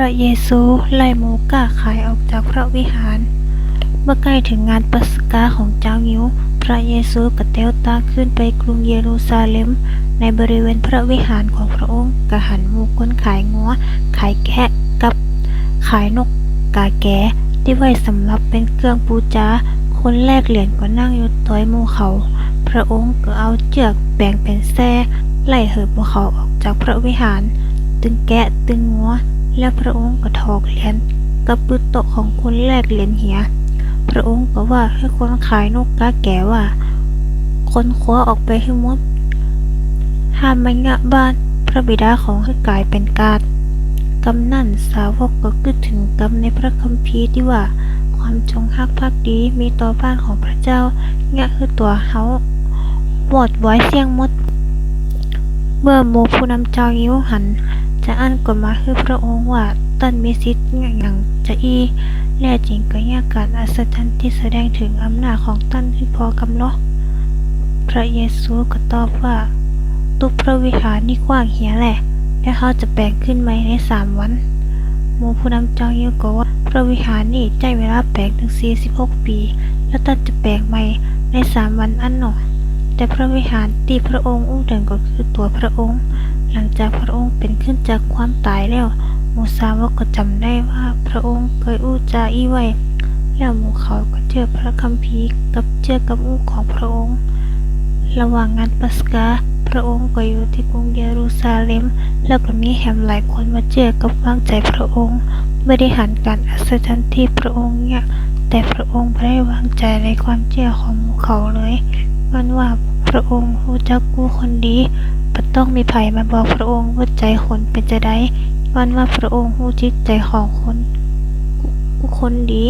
ระเยซูไล่หมูก้าขายออกจากพระวิหาร เมื่อใกล้ถึงงานปัสกาของเจ้างิ้ว พระเยซูกระเตวตาขึ้นไปกรุงเยรูซาเล็ม ในบริเวณพระวิหารของพระองค์กระหันหมูคนขายงัว ขายแกะกับ ขายนกกาแกที่ไว้สำหรับเป็นเครื่องปูจาคนแลกเหรียญก็นั่งอยู่ต้อยมูเขา พระองค์ก็เอาเจือกแบ่งเป็นแส้ไล่เหิบพวกเขาออกจากพระวิหาร ตึงแกะตึงงัว แล้วพระองค์ก็ถอกเหรียญกับปืนโตะของคนแลกเหรียญเหีย พระองค์ก็ว่าให้คนขายนกกาแก่ว่า คนคว้าออกไปให้หมดห้ามไม่งะบ้านพระบิดาของให้กลายเป็นกาดกำนั่นสาวกก็คิดถึงกำในพระคัมภีร์ที่ว่า ความจงรักภักดีมีต่อบ้านของพระเจ้างะคือตัวเฮาหมดไว้เสียงมด เมื่อโมผู้นำเจ้ายิ้วหัน จะอ่านกฎหมายคือพระองค์ว่าตันมีสิทธิ์อย่างจะอีแน่จริงก็ยากการอัศจรรย์ที่แสดงถึงอำนาจของตันที่พอกำลอพระเยซูก็ตอบว่า ตุกพระวิหารนี่กว้างเหียแหละ และเขาจะแปลงขึ้นไหมในสามวันหมูผู้นำจองยิวก็ว่า พระวิหารนี่ใจเวลาแปลงถึง 46 ปี แล้วตันจะแปลงใหม่ในสามวันอันหนอแต่พระวิหารที่พระองค์อู้เดินก็คือตัวพระองค์ หลังจากพระองค์เป็นขึ้นจากความตายแล้ว หมูสาวกก็จำได้ว่าพระองค์เคยอู้จาอีไว้แล้วหมู่เขาก็เจอพระคัมภีร์กับเจอกับอู้ของพระองค์ ระหว่างงานปัสกา พระองค์ก็อยู่ที่กรุงเยรูซาเล็ม แล้วก็มีแหมหลายคนมาเจอกับวางใจพระองค์บริหารการอัศจรรย์ที่พระองค์เนี่ยแต่พระองค์ไม่ได้วางใจในความเชื่อของหมู่เขาเลยมันว่าพระองค์รู้จักกู้คนดี บ่ต้องมีไผมาบอกพระองค์ว่าใจคนเป็นจะได้วันว่าพระองค์รู้จิตใจของคนกู้คนดี